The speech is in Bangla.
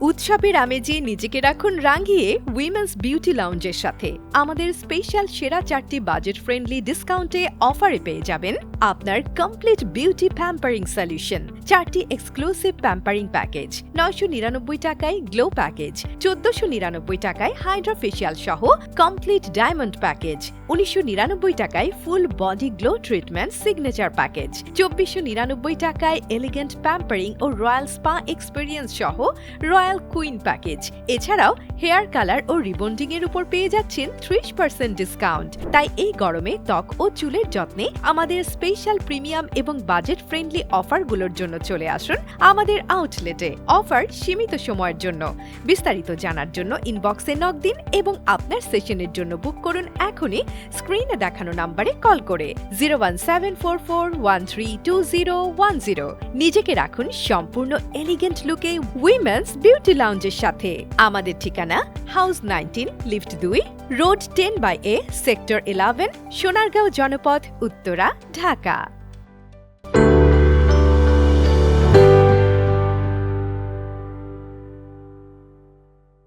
উৎসবের আমেজে নিজেকে রাখুন রাঙিয়ে উইমেন্স বিউটি লাউঞ্জের সাথে। আমাদের স্পেশাল সেরা চারটি বাজেট ফ্রেন্ডলি ডিসকাউন্টে অফারে পেয়ে যাবেন আপনার কমপ্লিট বিউটি প্যাম্পারিং সলিউশন চারটি এক্সক্লুসিভ প্যাম্পারিং প্যাকেজ নয়শো নিরানব্বই টাকায় গ্লো প্যাকেজ চোদ্দশো নিরানব্বই টাকায় হাইড্রা ফেশিয়াল সহ কমপ্লিট ডায়মন্ড প্যাকেজ উনিশশো নিরানব্বই টাকায় full body glow treatment signature package চব্বিশশো নিরানব্বই টাকায় এলিগেন্ট প্যাম্পারিং ও রয়্যাল স্পা এক্সপিরিয়েন্স সহ রয়্যাল কুইন প্যাকেজ এছাড়াও হেয়ার কালার ও রিবন্ডিং এর উপর পেয়ে যাচ্ছেন ত্রিশ পার্সেন্ট ডিসকাউন্ট তাই এই গরমে ত্বক ও চুলের যত্নে আমাদের স্পেশাল প্রিমিয়াম এবং বাজেট ফ্রেন্ডলি অফারগুলোর জন্য চলে আসুন আমাদের আউটলেটে অফার সীমিত সময়ের জন্য। বিস্তারিত জানার জন্য ইনবক্সে নক দিন এবং আপনার সেশনের জন্য বুক করুন এখনই। স্ক্রিনে দেখানো নাম্বারে কল করে। Zero one seven four four one three two zero one zero নিজেকে রাখুন সম্পূর্ণ এলিগেন্ট লুকে উইমেন্স বিউটি লাউঞ্জের সাথে। আমাদের ঠিকানা হাউস নাইনটিন, লিফট দুই, road ten by A, sector eleven Sonargaon Janapath Uttara, Dhaka.